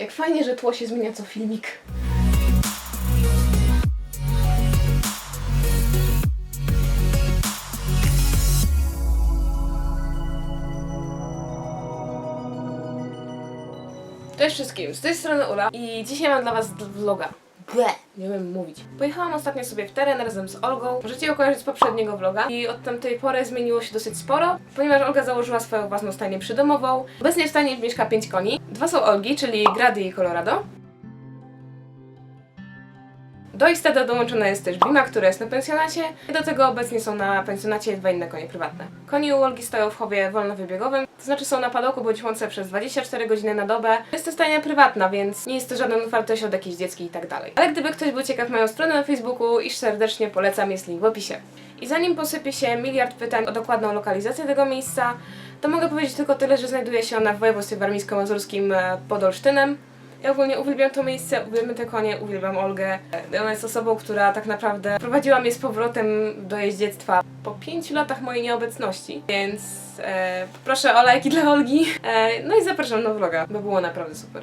Jak fajnie, że tło się zmienia co filmik. Cześć wszystkim, z tej strony Ula i dzisiaj mam dla was vloga. Ble, nie wiem mówić. Pojechałam ostatnio sobie w teren razem z Olgą. Możecie ją kojarzyć z poprzedniego vloga i od tamtej pory zmieniło się dosyć sporo, ponieważ Olga założyła swoją własną stajnię przydomową. Obecnie w stajni mieszka 5 koni. Dwa są Olgi, czyli Grady i Colorado. Do ich stada dołączona jest też Bima, która jest na pensjonacie do tego obecnie są na pensjonacie dwa inne konie prywatne. Koni u Olgi stoją w chowie wolnowybiegowym, to znaczy są na padoku bądź przez 24 godziny na dobę. Jest to stajnia prywatna, więc nie jest to żaden otwarty ośrodek jakiś dziecki i tak dalej. Ale gdyby ktoś był ciekaw moją stronę na Facebooku, iż serdecznie polecam, jest link w opisie. I zanim posypie się miliard pytań o dokładną lokalizację tego miejsca, to mogę powiedzieć tylko tyle, że znajduje się ona w województwie warmińsko-mazurskim e, pod Olsztynem. Ja ogólnie uwielbiam to miejsce, uwielbiam te konie, uwielbiam Olgę. Ona jest osobą, która tak naprawdę prowadziła mnie z powrotem do jeździectwa po pięciu latach mojej nieobecności, więc e, poproszę o lajki dla Olgi. E, no i zapraszam na vloga, bo było naprawdę super.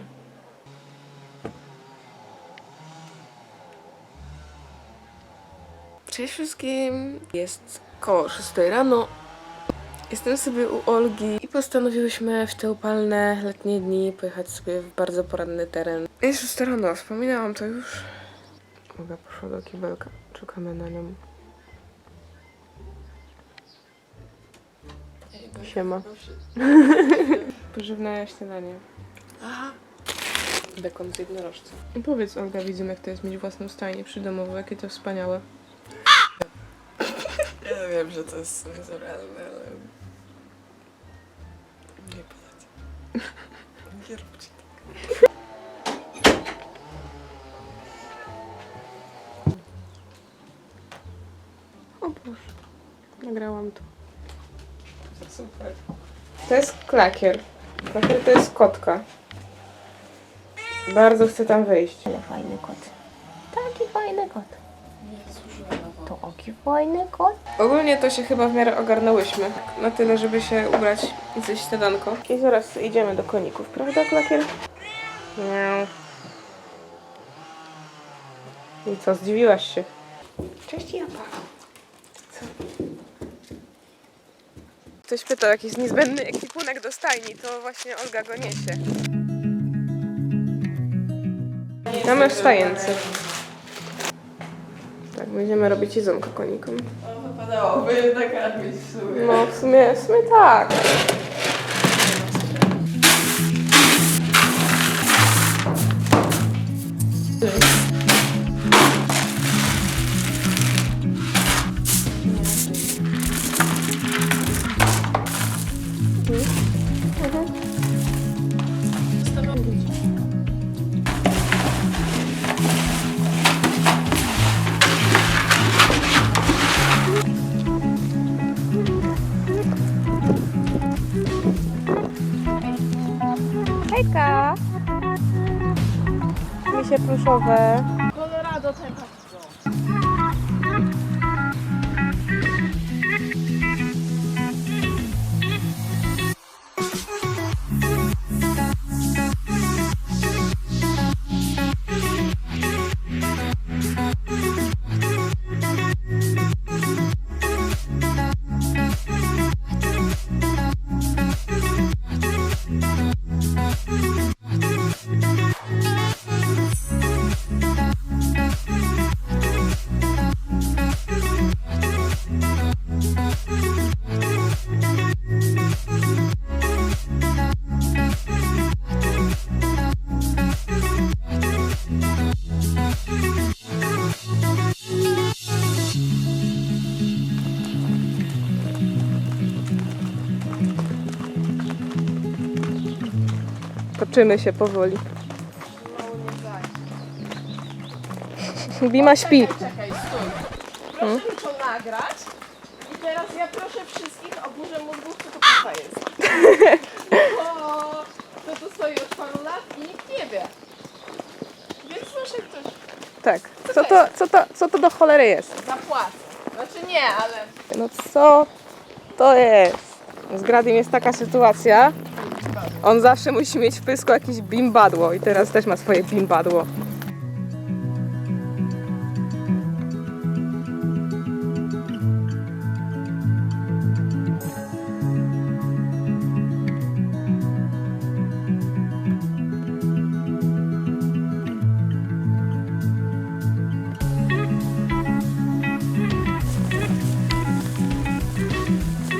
Cześć wszystkim, jest koło 6 rano. Jestem sobie u Olgi i postanowiłyśmy w te upalne letnie dni pojechać sobie w bardzo poranny teren. Jest 6 rano, wspominałam to już. Olga poszła do kibelka, czekamy na nią. Siema. Pożywne śniadanie. Bekon z jednorożca. Powiedz Olga widzom, jak to jest mieć własną stajnię przydomową, jakie to wspaniałe. Ja wiem, że to jest niezoralne, ale... Nie polecam. Nie róbcie tak. O Boże, nagrałam to. Super. To jest klakier. Klakier to jest kotka. Bardzo chcę tam wyjść. Ale fajny kot. Taki fajny kot. To fajny kot. Ogólnie to się chyba w miarę ogarnęłyśmy. Na tyle, żeby się ubrać i zjeść śniadanko. I zaraz idziemy do koników, prawda, klakier? Nie. I co, zdziwiłaś się? Cześć, Japa. Co? Ktoś pytał, jakiś niezbędny ekwipunek do stajni, to właśnie Olga go niesie. Mamy w stajence. Tak, będziemy robić jedzonko konikom. No, wypadałoby nakarmić w sumie. No, w sumie, w sumie tak. Pluszowe. Toczymy się powoli. Bima śpi. Czekaj, stój. Proszę mi to nagrać. I teraz ja proszę wszystkich o burzę mózgów, co to kurwa jest. Bo to tu stoi już paru lat i nikt nie wie. Więc proszę ktoś Tak. Co to, co, to, co to do cholery jest? zapłacę. Znaczy nie, ale No co to jest? Z Gradim jest taka sytuacja, On zawsze musi mieć w pysku jakieś bimbadło i teraz też ma swoje bimbadło.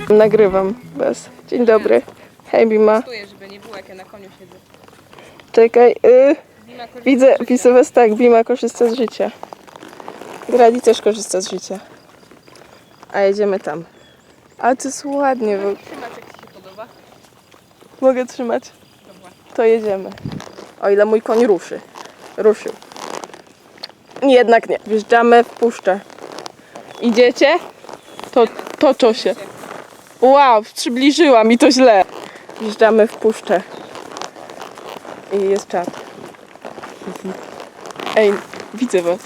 Nagrywam bez. Dzień dobry. Hej Bima. Nie było jak ja na koniu siedzę. Czekaj. Y, widzę, widzę was tak. Bima korzysta z życia. Gradi też korzysta z życia. A jedziemy tam. Ale to jest ładnie. Bo... Trzymać jak Ci się podoba. Mogę trzymać? To jedziemy. O ile mój koń ruszy. Ruszył. Jednak nie. Wjeżdżamy w puszczę. Idziecie? To toczą się. Wow, przybliżyła mi to źle. Wjeżdżamy w puszczę. I jest czat. Ej, widzę was.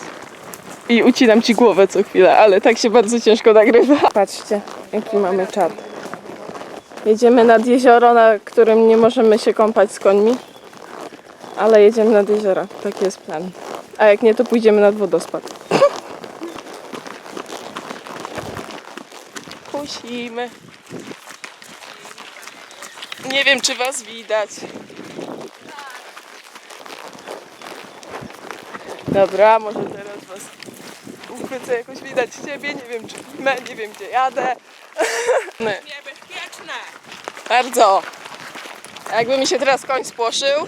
I ucinam ci głowę co chwilę, ale tak się bardzo ciężko nagrywa. Patrzcie, jaki mamy czat. Jedziemy nad jezioro, na którym nie możemy się kąpać z końmi. Ale jedziemy nad jezioro. Taki jest plan. A jak nie, to pójdziemy nad wodospad. Kusimy. Nie wiem, czy was widać. Dobra, może teraz was uchwycę jakoś widać ciebie. Nie wiem, czy filmę, nie wiem, gdzie jadę. Niebezpieczne! Bardzo. A jakby mi się teraz koń spłoszył.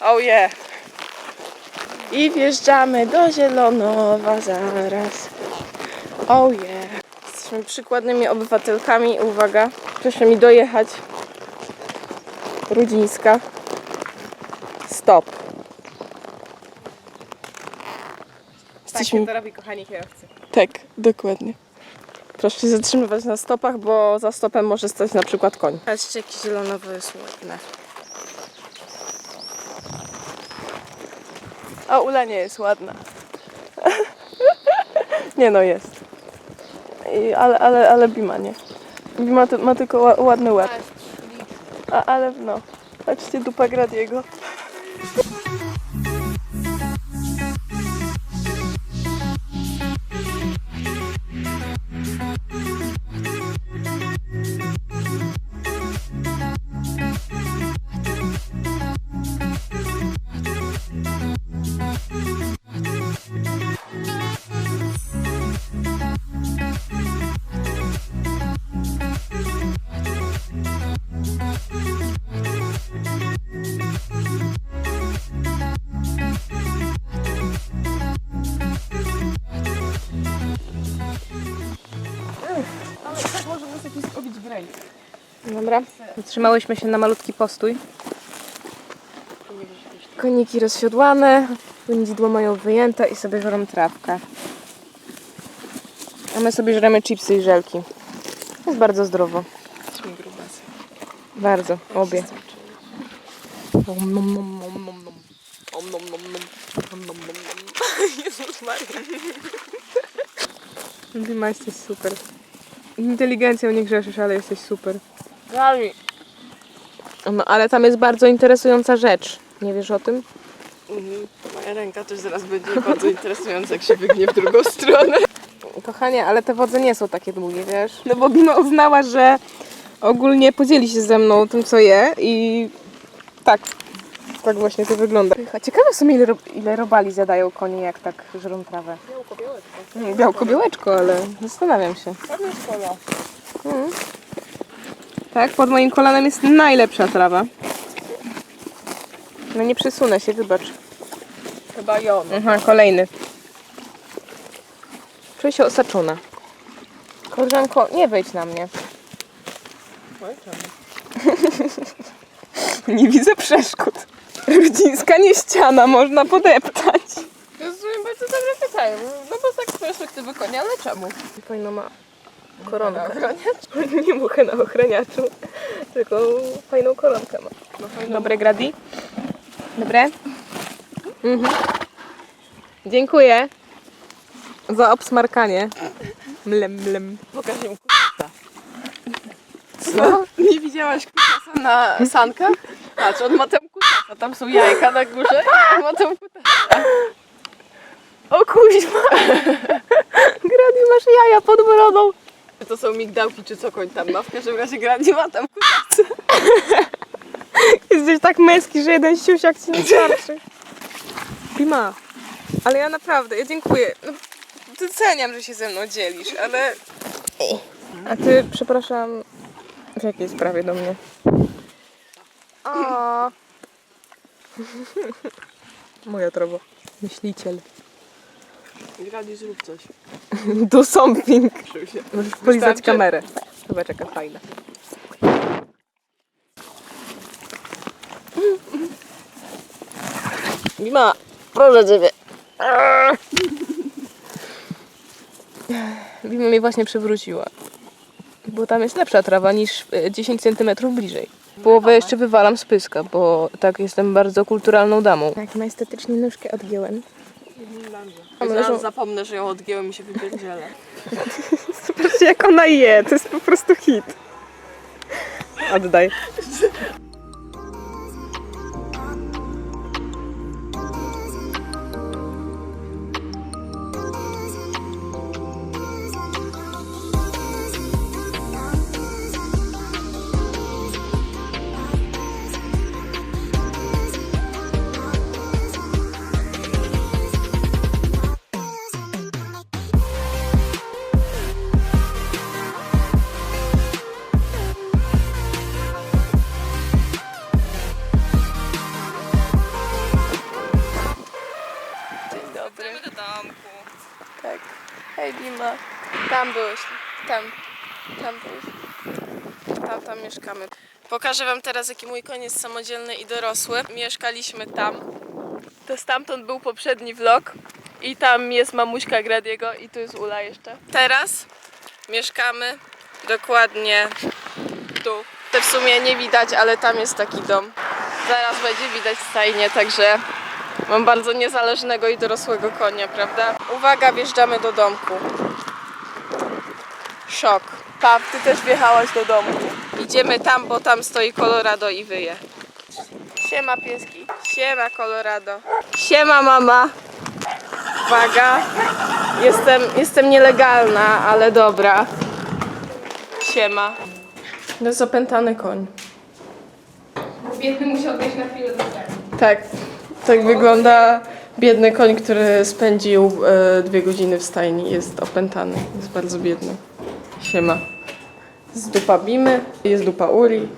Oh yeah. I wjeżdżamy do Zielonowa zaraz. Oh yeah. Jesteśmy przykładnymi obywatelkami. Uwaga, proszę mi dojechać. Rudzińska. Stop. Tak się to robi, kochani kierowcy. Tak, dokładnie. Proszę się zatrzymywać na stopach, bo za stopem może stać na przykład koń. Patrzcie, jakie zielonowe jest ładne. A Ula nie jest ładna. nie no, jest. I, ale, ale, ale Bima nie. To, ma tylko ła- ładny łeb. A, ale no, patrzcie dupa Gradiego. Dobra. Zatrzymałyśmy się na malutki postój. Koniki rozsiodłane, pędzidła mają wyjęte i sobie żerą trawkę. A my sobie żremy chipsy i żelki. Jest bardzo zdrowo. Bardzo, obie. Maria. Dima, jesteś super. Inteligencją nie grzeszysz, ale jesteś super. Gali. No, ale tam jest bardzo interesująca rzecz. Nie wiesz o tym? Mhm. Moja ręka też zaraz będzie bardzo interesująca, jak się wygnie w drugą stronę. Kochanie, ale te wodze nie są takie długie, wiesz? No bo Bima uznała, że ogólnie podzieli się ze mną tym, co je i tak. Tak właśnie to wygląda. Ciekawe w sumie, ile, ro- ile robali zjadają konie, jak tak żrą trawę. Białko, białeczko. Mm, Białko, białeczko, ale zastanawiam się. Ładna szkoła. Mm. Tak, pod moim kolanem jest najlepsza trawa. No nie przesunę się, wybacz. Chyba jon. Aha, kolejny. Czuję się osaczona. Koleżanko, nie wejdź na mnie. Nie widzę przeszkód. Rudzińska nie ściana, można podeptać. To jest bardzo dobre pytanie, no bo tak z perspektywy konia, ale czemu? Fajno ma koronkę. Ochroniacz? Nie muchę na ochraniaczu, tylko fajną koronkę ma. No. Dobre, Gradi? Dobre? Mhm. Dziękuję za obsmarkanie. Mlem, mlem. Pokaż im k***a. Co? Nie widziałaś k***a na sankach. Patrz, on ma tam kutasa, tam są jajka na górze i on ma tam kutasa. O kuźma! Grady, masz jaja pod brodą. Czy to są migdałki, czy co koń tam ma? W każdym razie Grady ma tam kutasy. Jesteś tak męski, że jeden siusiak ci nie starczy. Bima, ale ja naprawdę, ja dziękuję. No, doceniam, że się ze mną dzielisz, ale... A ty, przepraszam, w jakiej sprawie do mnie? O. Moja trobo. Myśliciel. Grady, zrób coś. Do something. Możesz polizać kamerę. Zobacz jaka fajna. Mima, proszę ciebie. Bima mnie właśnie przewróciła. Bo tam jest lepsza trawa niż e, 10 cm bliżej. Połowę jeszcze wywalam z pyska, bo tak jestem bardzo kulturalną damą. Tak, majestatycznie nóżkę leżą- Zaraz zapomnę, że ją odgięłem i się wypierdzielę. Zobaczcie jak ona je, to jest po prostu hit. Oddaj. Tam. Tam, tam mieszkamy. Pokażę wam teraz, jaki mój jest samodzielny i dorosły. Mieszkaliśmy tam. To stamtąd był poprzedni vlog. I tam jest mamuśka Gradiego i tu jest Ula jeszcze. Teraz mieszkamy dokładnie tu. To w sumie nie widać, ale tam jest taki dom. Zaraz będzie widać stajnie, także mam bardzo niezależnego i dorosłego konia, prawda? Uwaga, wjeżdżamy do domku. Szok. Pap, ty też wjechałaś do domku. Idziemy tam, bo tam stoi Colorado i wyje. Siema pieski. Siema Colorado. Siema mama. Uwaga. Jestem, jestem nielegalna, ale dobra. Siema. To jest opętany koń. Biedny musiał odejść na chwilę do. Tak, tak wygląda biedny koń, który spędził e, dwie godziny w stajni. Jest opętany, jest bardzo biedny. Siema. Jest dupa Bimy, jest dupa Uri.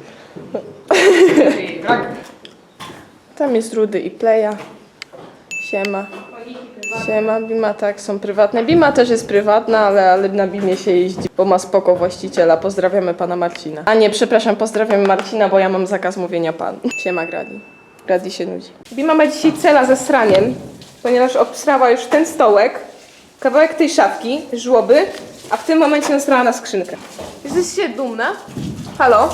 Tam jest Rudy i Pleja. Siema. Siema, Bima tak, są prywatne. Bima też jest prywatna, ale, ale na Bimie się jeździ, bo ma spoko właściciela. Pozdrawiamy pana Marcina. A nie, przepraszam, pozdrawiam Marcina, bo ja mam zakaz mówienia pan. Siema, Gradi. Gradi się nudzi. Bima ma dzisiaj cela ze sraniem, ponieważ obsrała już ten stołek, kawałek tej szafki, żłoby, a w tym momencie nasrała na skrzynkę. Jesteście dumna? Halo?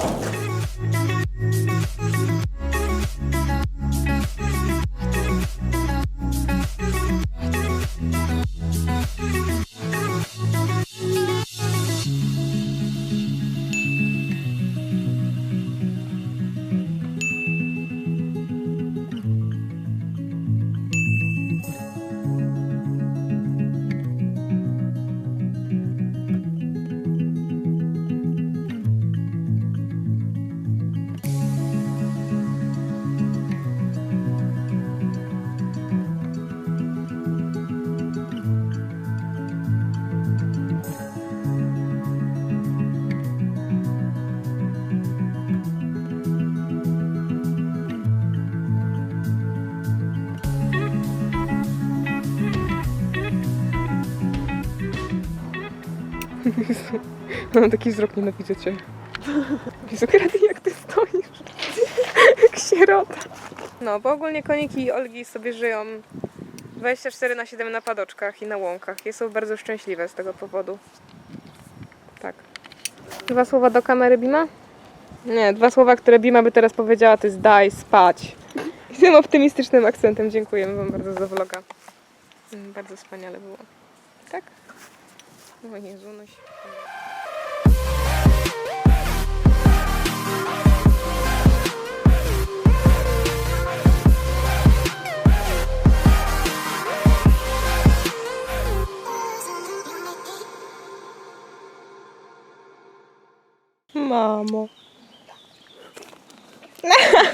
Mam taki wzrok, nienawidzę cię. Jezu, Grady, jak ty stoisz? jak sierota. No, bo ogólnie koniki Olgi sobie żyją 24 na 7 na padoczkach i na łąkach. I są bardzo szczęśliwe z tego powodu. Tak. Dwa słowa do kamery Bima? Nie, dwa słowa, które Bima by teraz powiedziała, to jest daj spać. I tym optymistycznym akcentem dziękujemy Wam bardzo za vloga. Mm, Bardzo wspaniale było. Tak? Unas. Mamo.